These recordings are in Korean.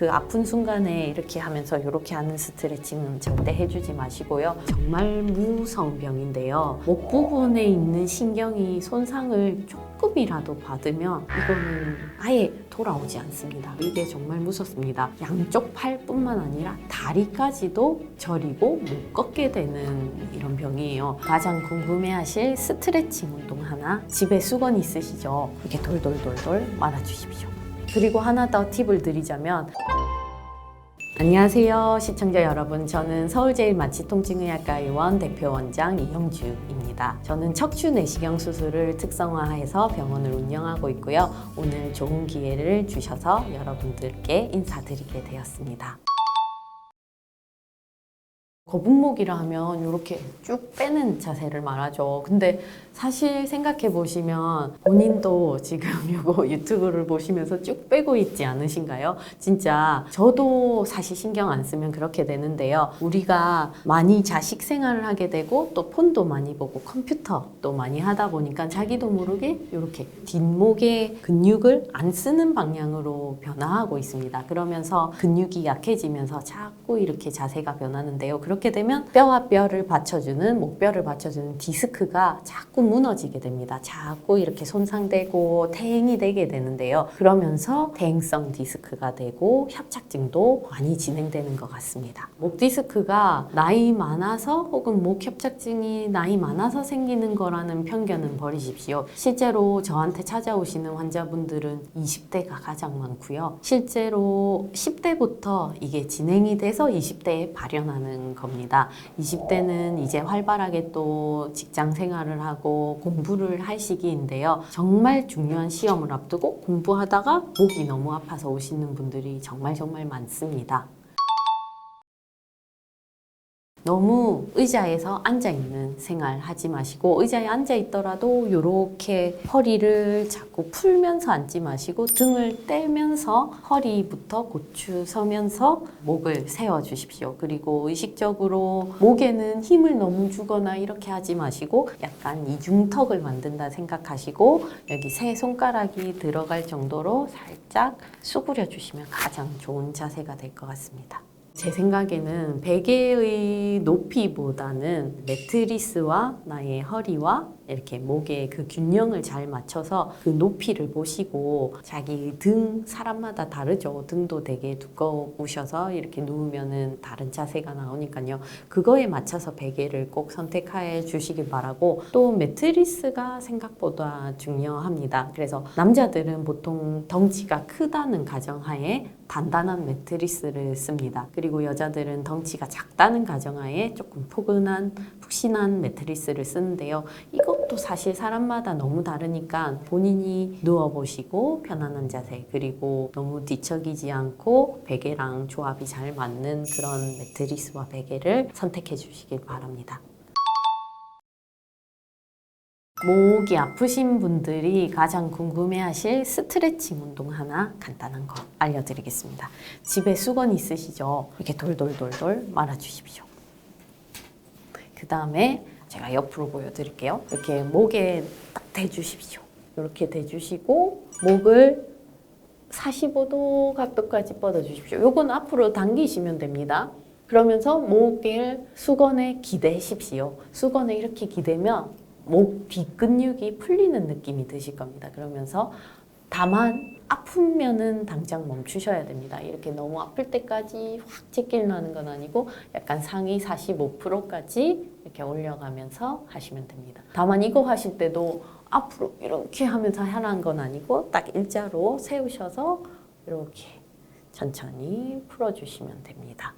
그 아픈 순간에 이렇게 하면서 이렇게 하는 스트레칭은 절대 해주지 마시고요. 정말 무성병인데요. 목 부분에 있는 신경이 손상을 조금이라도 받으면 이거는 아예 돌아오지 않습니다. 이게 정말 무섭습니다. 양쪽 팔뿐만 아니라 다리까지도 저리고 못 걷게 되는 이런 병이에요. 가장 궁금해하실 스트레칭 운동 하나 집에 수건 있으시죠? 이렇게 돌돌돌돌 말아주십시오. 그리고 하나 더 팁을 드리자면 안녕하세요 시청자 여러분. 저는 서울제일마취통증의학과 의원 대표원장 이영주입니다. 저는 척추 내시경 수술을 특성화해서 병원을 운영하고 있고요. 오늘 좋은 기회를 주셔서 여러분들께 인사드리게 되었습니다 거북목이라 하면 이렇게 쭉 빼는 자세를 말하죠. 근데 사실 생각해 보시면 본인도 지금 이거 유튜브를 보시면서 쭉 빼고 있지 않으신가요? 진짜 저도 사실 신경 안 쓰면 그렇게 되는데요. 우리가 많이 자식 생활을 하게 되고 또 폰도 많이 보고 컴퓨터도 많이 하다 보니까 자기도 모르게 이렇게 뒷목의 근육을 안 쓰는 방향으로 변화하고 있습니다. 그러면서 근육이 약해지면서 자꾸 이렇게 자세가 변하는데요. 그렇게 되면 뼈와 뼈를 받쳐주는 목뼈를 받쳐주는 디스크가 자꾸 무너지게 됩니다. 자꾸 이렇게 손상되고 퇴행이 되게 되는데요. 그러면서 퇴행성 디스크가 되고 협착증도 많이 진행되는 것 같습니다. 목 디스크가 나이 많아서 혹은 목 협착증이 나이 많아서 생기는 거라는 편견은 버리십시오. 실제로 저한테 찾아오시는 환자분들은 20대가 가장 많고요. 실제로 10대부터 이게 진행이 돼서 20대에 발현하는 겁니다. 20대는 이제 활발하게 또 직장 생활을 하고 공부를 할 시기인데요. 정말 중요한 시험을 앞두고 공부하다가 목이 너무 아파서 오시는 분들이 정말 정말 많습니다. 너무 의자에서 앉아 있는 생활 하지 마시고 의자에 앉아 있더라도 이렇게 허리를 자꾸 풀면서 앉지 마시고 등을 떼면서 허리부터 고추 서면서 목을 세워 주십시오. 그리고 의식적으로 목에는 힘을 너무 주거나 이렇게 하지 마시고 약간 이중턱을 만든다 생각하시고 여기 세 손가락이 들어갈 정도로 살짝 수그려 주시면 가장 좋은 자세가 될 것 같습니다. 제 생각에는 베개의 높이보다는 매트리스와 나의 허리와 이렇게 목의 그 균형을 잘 맞춰서 그 높이를 보시고 자기 등 사람마다 다르죠. 등도 되게 두꺼우셔서 이렇게 누우면은 다른 자세가 나오니까요. 그거에 맞춰서 베개를 꼭 선택해 주시길 바라고 또 매트리스가 생각보다 중요합니다. 그래서 남자들은 보통 덩치가 크다는 가정하에 단단한 매트리스를 씁니다. 그리고 여자들은 덩치가 작다는 가정하에 조금 포근한 푹신한 매트리스를 쓰는데요. 이것도 사실 사람마다 너무 다르니까 본인이 누워보시고 편안한 자세 그리고 너무 뒤척이지 않고 베개랑 조합이 잘 맞는 그런 매트리스와 베개를 선택해 주시길 바랍니다. 목이 아프신 분들이 가장 궁금해하실 스트레칭 운동 하나 간단한 거 알려드리겠습니다. 집에 수건 있으시죠? 이렇게 돌돌돌돌 말아주십시오. 그 다음에 제가 옆으로 보여드릴게요. 이렇게 목에 딱 대주십시오. 이렇게 대주시고 목을 45도 각도까지 뻗어주십시오. 요건 앞으로 당기시면 됩니다. 그러면서 목을 수건에 기대십시오. 수건에 이렇게 기대면 목 뒷근육이 풀리는 느낌이 드실 겁니다. 그러면서 다만 아프면은 당장 멈추셔야 됩니다. 이렇게 너무 아플 때까지 확 찢길나는 건 아니고 약간 상위 45%까지 이렇게 올려가면서 하시면 됩니다. 다만 이거 하실 때도 앞으로 이렇게 하면서 하라는 건 아니고 딱 일자로 세우셔서 이렇게 천천히 풀어주시면 됩니다.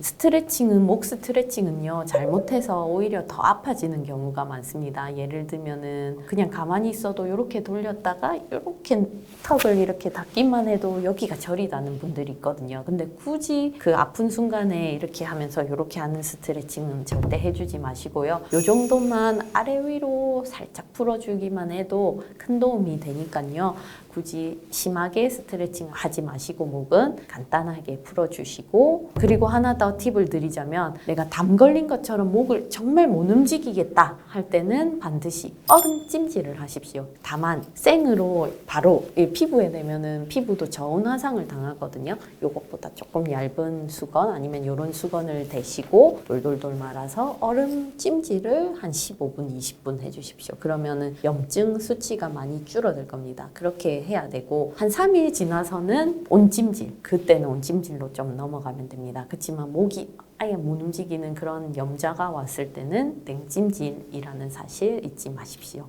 스트레칭은 목 스트레칭은요 잘못해서 오히려 더 아파지는 경우가 많습니다. 예를 들면은 그냥 가만히 있어도 이렇게 돌렸다가 이렇게 턱을 이렇게 닫기만 해도 여기가 저리 나는 분들이 있거든요. 근데 굳이 그 아픈 순간에 이렇게 하면서 이렇게 하는 스트레칭은 절대 해주지 마시고요. 요 정도만 아래 위로 살짝 풀어주기만 해도 큰 도움이 되니까요. 굳이 심하게 스트레칭 하지 마시고 목은 간단하게 풀어주시고 그리고 하나 더더 팁을 드리자면 내가 담 걸린 것처럼 목을 정말 못 움직이겠다 할 때는 반드시 얼음 찜질을 하십시오. 다만 생으로 바로 이 피부에 대면은 피부도 저온 화상을 당하거든요. 요것보다 조금 얇은 수건 아니면 이런 수건을 대시고 돌돌돌 말아서 얼음 찜질을 한 15분, 20분 해주십시오. 그러면은 염증 수치가 많이 줄어들 겁니다. 그렇게 해야 되고 한 3일 지나서는 온찜질 그때는 온찜질로 좀 넘어가면 됩니다. 그렇지만 목이 아예 못 움직이는 그런 염자가 왔을 때는 냉찜질이라는 사실 잊지 마십시오.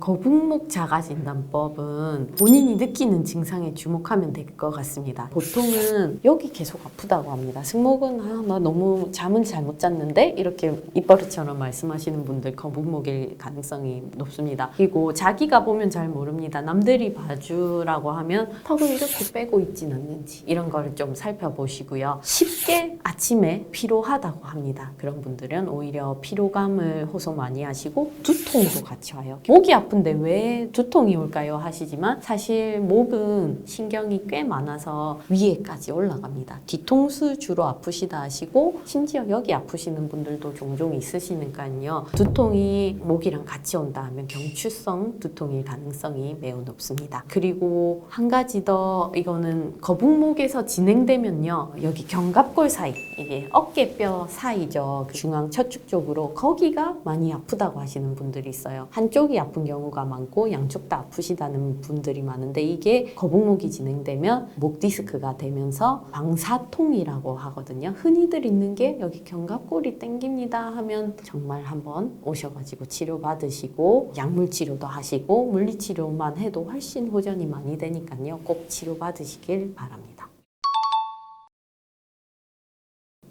거북목 자가 진단법은 본인이 느끼는 증상에 주목하면 될 것 같습니다. 보통은 여기 계속 아프다고 합니다. 승목은 아, 나 너무 잠은 잘 못 잤는데 이렇게 입버릇처럼 말씀하시는 분들 거북목일 가능성이 높습니다. 그리고 자기가 보면 잘 모릅니다. 남들이 봐주라고 하면 턱을 이렇게 빼고 있진 않는지 이런 걸좀 살펴보시고요. 쉽게 아침에 피로하다고 합니다. 그런 분들은 오히려 피로감을 호소 많이 하시고 두통도 같이 와요. 목이 아픈데 왜 두통이 올까요? 하시지만 사실 목은 신경이 꽤 많아서 위에까지 올라갑니다. 뒤통수 주로 아프시다 하시고 심지어 여기 아프시는 분들도 종종 있으시니까요. 두통이 목이랑 같이 온다 하면 경추성 두통일 가능성이 매우 높습니다. 그리고 한 가지 더 이거는 거북목에서 진행되면요. 여기 견갑골 사이 이게 어깨뼈 사이죠. 그 중앙 척추 쪽으로 거기가 많이 아프다고 하시는 분들이 있어요. 한쪽이 아픈 경우 가 많고 양쪽 다 아프시다는 분들이 많은데 이게 거북목이 진행되면 목 디스크가 되면서 방사통이라고 하거든요. 흔히들 있는 게 여기 견갑골이 땡깁니다 하면 정말 한번 오셔가지고 치료 받으시고 약물 치료도 하시고 물리 치료만 해도 훨씬 호전이 많이 되니까요. 꼭 치료 받으시길 바랍니다.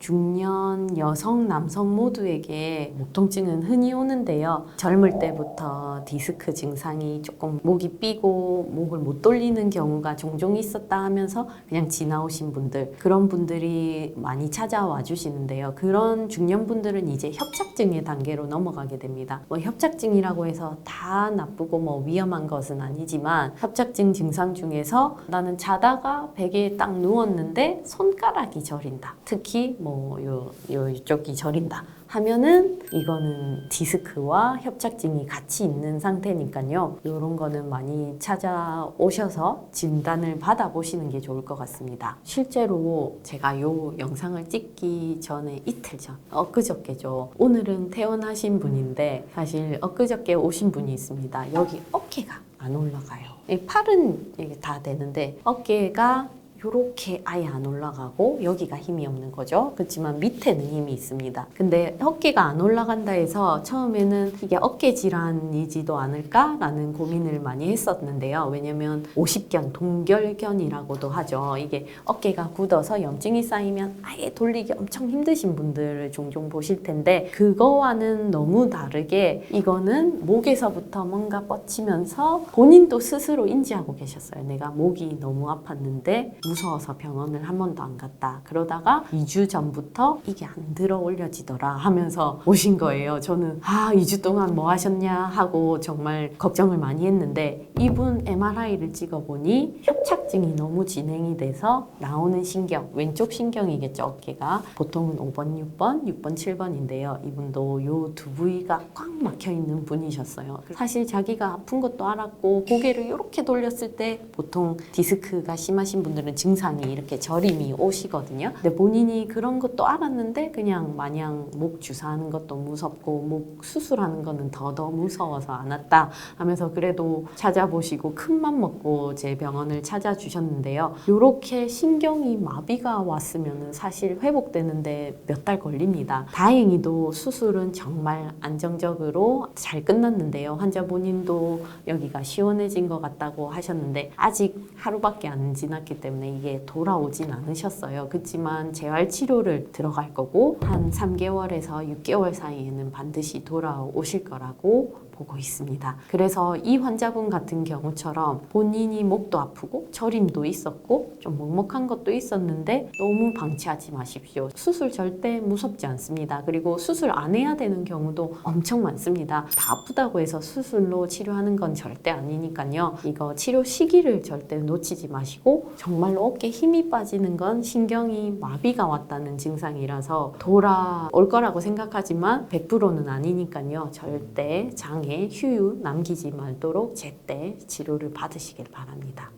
중년 여성, 남성 모두에게 목 통증은 흔히 오는데요. 젊을 때부터 디스크 증상이 조금 목이 삐고 목을 못 돌리는 경우가 종종 있었다 하면서 그냥 지나오신 분들, 그런 분들이 많이 찾아와 주시는데요. 그런 중년 분들은 이제 협착증의 단계로 넘어가게 됩니다. 뭐 협착증이라고 해서 다 나쁘고 뭐 위험한 것은 아니지만 협착증 증상 중에서 나는 자다가 베개에 딱 누웠는데 손가락이 저린다. 특히 뭐 요, 요 이쪽이 저린다. 하면은 이거는 디스크와 협착증이 같이 있는 상태니까요. 이런 거는 많이 찾아오셔서 진단을 받아보시는 게 좋을 것 같습니다. 실제로 제가 요 영상을 찍기 전에 이틀 전, 엊그저께죠. 오늘은 퇴원하신 분인데 사실 엊그저께 오신 분이 있습니다. 여기 어깨가 안 올라가요. 이 팔은 이게 다 되는데 어깨가 이렇게 아예 안 올라가고 여기가 힘이 없는 거죠. 그렇지만 밑에는 힘이 있습니다. 근데 어깨가 안 올라간다 해서 처음에는 이게 어깨 질환이지도 않을까라는 고민을 많이 했었는데요. 왜냐면 50견, 동결견이라고도 하죠. 이게 어깨가 굳어서 염증이 쌓이면 아예 돌리기 엄청 힘드신 분들을 종종 보실 텐데 그거와는 너무 다르게 이거는 목에서부터 뭔가 뻗치면서 본인도 스스로 인지하고 계셨어요. 내가 목이 너무 아팠는데 무서워서 병원을 한 번도 안 갔다. 그러다가 2주 전부터 이게 안 들어 올려지더라 하면서 오신 거예요. 저는 아, 2주 동안 뭐 하셨냐 하고 정말 걱정을 많이 했는데 이분 MRI를 찍어보니 협착증이 너무 진행이 돼서 나오는 신경, 왼쪽 신경이겠죠, 어깨가. 보통은 5번, 6번, 6번, 7번인데요. 이분도 요 두 부위가 꽉 막혀 있는 분이셨어요. 사실 자기가 아픈 것도 알았고 고개를 이렇게 돌렸을 때 보통 디스크가 심하신 분들은 증상이 이렇게 저림이 오시거든요. 근데 본인이 그런 것도 알았는데 그냥 마냥 목 주사하는 것도 무섭고 목 수술하는 거는 더더 무서워서 안 왔다 하면서 그래도 찾아보시고 큰 맘 먹고 제 병원을 찾아주셨는데요. 이렇게 신경이 마비가 왔으면 사실 회복되는데 몇 달 걸립니다. 다행히도 수술은 정말 안정적으로 잘 끝났는데요. 환자 본인도 여기가 시원해진 것 같다고 하셨는데 아직 하루밖에 안 지났기 때문에 이게 돌아오진 않으셨어요. 그렇지만 재활 치료를 들어갈 거고 한 3개월에서 6개월 사이에는 반드시 돌아오실 거라고 보고 있습니다. 그래서 이 환자분 같은 경우처럼 본인이 목도 아프고 저림도 있었고 좀 먹먹한 것도 있었는데 너무 방치하지 마십시오. 수술 절대 무섭지 않습니다. 그리고 수술 안 해야 되는 경우도 엄청 많습니다. 다 아프다고 해서 수술로 치료하는 건 절대 아니니까요. 이거 치료 시기를 절대 놓치지 마시고 정말로 어깨 힘이 빠지는 건 신경이 마비가 왔다는 증상이라서 돌아올 거라고 생각하지만 100%는 아니니까요. 절대 장 애, 휴유 남기지 말도록 제때 치료를 받으시길 바랍니다.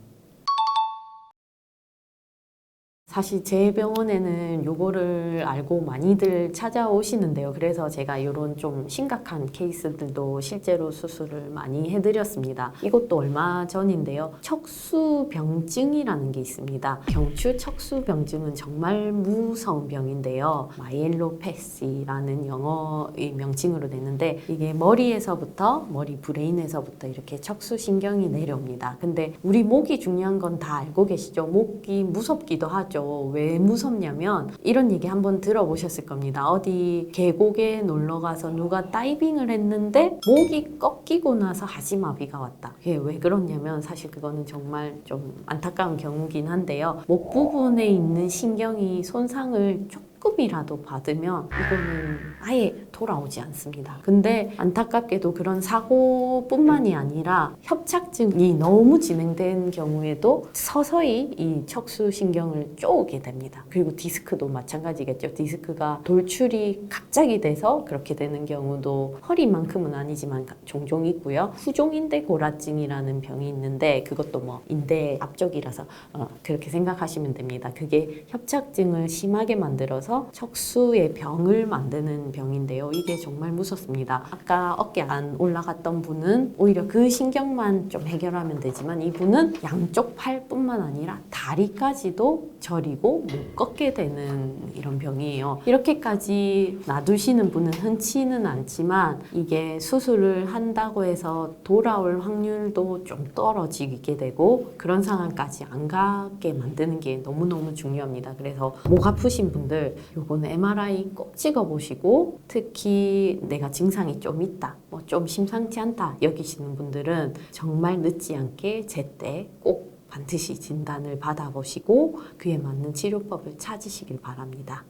사실 제 병원에는 요거를 알고 많이들 찾아오시는데요. 그래서 제가 이런 좀 심각한 케이스들도 실제로 수술을 많이 해드렸습니다. 이것도 얼마 전인데요. 척수병증이라는 게 있습니다. 경추 척수병증은 정말 무서운 병인데요. 마이엘로패시라는 영어의 명칭으로 되는데 이게 머리에서부터 머리 브레인에서부터 이렇게 척수신경이 내려옵니다. 근데 우리 목이 중요한 건 다 알고 계시죠? 목이 무섭기도 하죠. 왜 무섭냐면 이런 얘기 한번 들어보셨을 겁니다. 어디 계곡에 놀러 가서 누가 다이빙을 했는데 목이 꺾이고 나서 하지마비가 왔다. 그게 왜 그러냐면 사실 그거는 정말 좀 안타까운 경우긴 한데요. 목 부분에 있는 신경이 손상을 조금 이라도 받으면 이거는 아예 돌아오지 않습니다. 근데 안타깝게도 그런 사고뿐만이 아니라 협착증이 너무 진행된 경우에도 서서히 이 척수신경을 쪼게 됩니다. 그리고 디스크도 마찬가지겠죠. 디스크가 돌출이 갑자기 돼서 그렇게 되는 경우도 허리만큼은 아니지만 종종 있고요. 후종인대 고라증이라는 병이 있는데 그것도 뭐 인대 앞쪽이라서 어, 그렇게 생각하시면 됩니다. 그게 협착증을 심하게 만들어서 척수의 병을 만드는 병인데요. 이게 정말 무섭습니다. 아까 어깨 안 올라갔던 분은 오히려 그 신경만 좀 해결하면 되지만 이분은 양쪽 팔뿐만 아니라 다리까지도 저리고 못 걷게 되는 이런 병이에요. 이렇게까지 놔두시는 분은 흔치는 않지만 이게 수술을 한다고 해서 돌아올 확률도 좀 떨어지게 되고 그런 상황까지 안 가게 만드는 게 너무너무 중요합니다. 그래서 목 아프신 분들 요거는 MRI 꼭 찍어보시고 특히 내가 증상이 좀 있다, 뭐 좀 심상치 않다 여기시는 분들은 정말 늦지 않게 제때 꼭 반드시 진단을 받아보시고 그에 맞는 치료법을 찾으시길 바랍니다.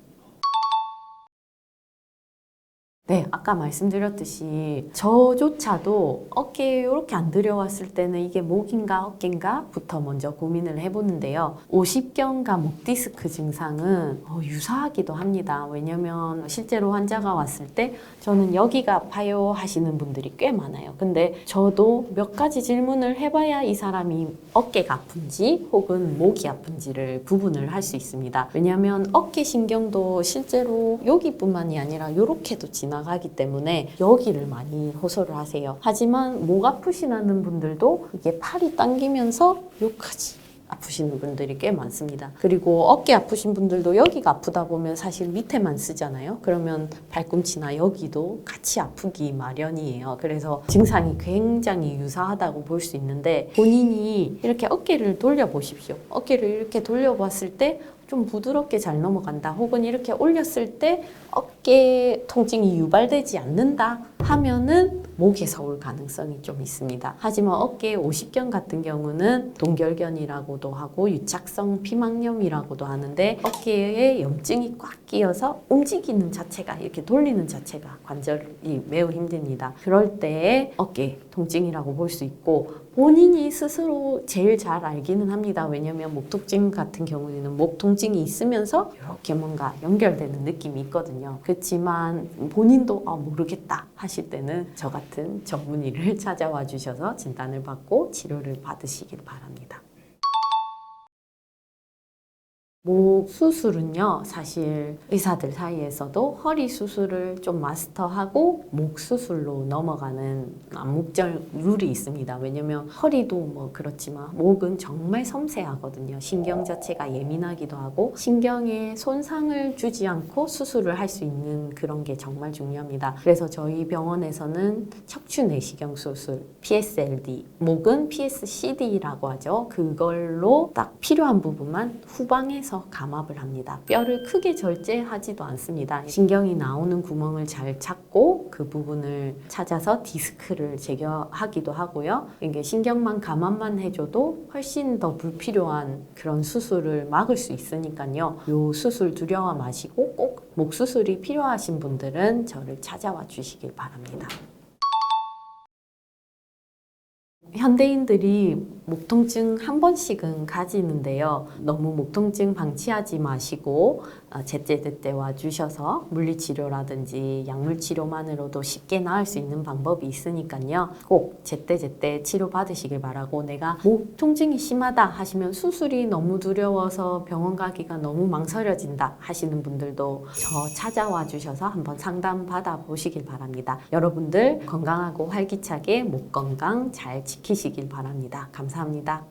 네, 아까 말씀드렸듯이 저조차도 어깨에 이렇게 안 들여왔을 때는 이게 목인가 어깨인가 부터 먼저 고민을 해보는데요. 50경과 목 디스크 증상은 어, 유사하기도 합니다. 왜냐면 실제로 환자가 왔을 때 저는 여기가 아파요 하시는 분들이 꽤 많아요. 근데 저도 몇 가지 질문을 해봐야 이 사람이 어깨가 아픈지 혹은 목이 아픈지를 구분을 할 수 있습니다. 왜냐하면 어깨 신경도 실제로 여기뿐만이 아니라 이렇게도 지나 가기 때문에 여기를 많이 호소를 하세요. 하지만 목 아프시는 분들도 이게 팔이 당기면서 여기까지 아프시는 분들이 꽤 많습니다. 그리고 어깨 아프신 분들도 여기가 아프다 보면 사실 밑에만 쓰잖아요. 그러면 발꿈치나 여기도 같이 아프기 마련이에요. 그래서 증상이 굉장히 유사하다고 볼 수 있는데 본인이 이렇게 어깨를 돌려보십시오. 어깨를 이렇게 돌려봤을 때좀 부드럽게 잘 넘어간다. 혹은 이렇게 올렸을 때 어깨 통증이 유발되지 않는다 하면은 목에서 올 가능성이 좀 있습니다. 하지만 어깨 50견 같은 경우는 동결견이라고도 하고 유착성 피막염이라고도 하는데 어깨에 염증이 꽉 끼어서 움직이는 자체가 이렇게 돌리는 자체가 관절이 매우 힘듭니다. 그럴 때 어깨 통증이라고 볼 수 있고 본인이 스스로 제일 잘 알기는 합니다. 왜냐면 목 통증 같은 경우에는 목 통증이 있으면서 이렇게 뭔가 연결되는 느낌이 있거든요. 그렇지만 본인도 아, 모르겠다 하실 때는 저 같은 전문의를 찾아와 주셔서 진단을 받고 치료를 받으시길 바랍니다. 목 수술은요, 사실 의사들 사이에서도 허리 수술을 좀 마스터하고 목 수술로 넘어가는 암묵적 룰이 있습니다. 왜냐면 허리도 뭐 그렇지만 목은 정말 섬세하거든요. 신경 자체가 예민하기도 하고 신경에 손상을 주지 않고 수술을 할 수 있는 그런 게 정말 중요합니다. 그래서 저희 병원에서는 척추 내시경 수술, PSLD, 목은 PSCD라고 하죠. 그걸로 딱 필요한 부분만 후방에서 찾아서 감압을 합니다. 뼈를 크게 절제하지도 않습니다. 신경이 나오는 구멍을 잘 찾고 그 부분을 찾아서 디스크를 제거하기도 하고요. 이게 신경만 감압만 해줘도 훨씬 더 불필요한 그런 수술을 막을 수 있으니까요. 요 수술 두려워 마시고 꼭 목 수술이 필요하신 분들은 저를 찾아와 주시길 바랍니다. 현대인들이 목 통증 한 번씩은 가지는데요. 너무 목 통증 방치하지 마시고 어, 제때제때 와주셔서 물리치료라든지 약물치료만으로도 쉽게 나을 수 있는 방법이 있으니까요. 꼭 제때제때 치료 받으시길 바라고 내가 목 통증이 심하다 하시면 수술이 너무 두려워서 병원 가기가 너무 망설여진다 하시는 분들도 저 찾아와 주셔서 한번 상담 받아 보시길 바랍니다. 여러분들 건강하고 활기차게 목 건강 잘 지키시길 바랍니다. 감사합니다.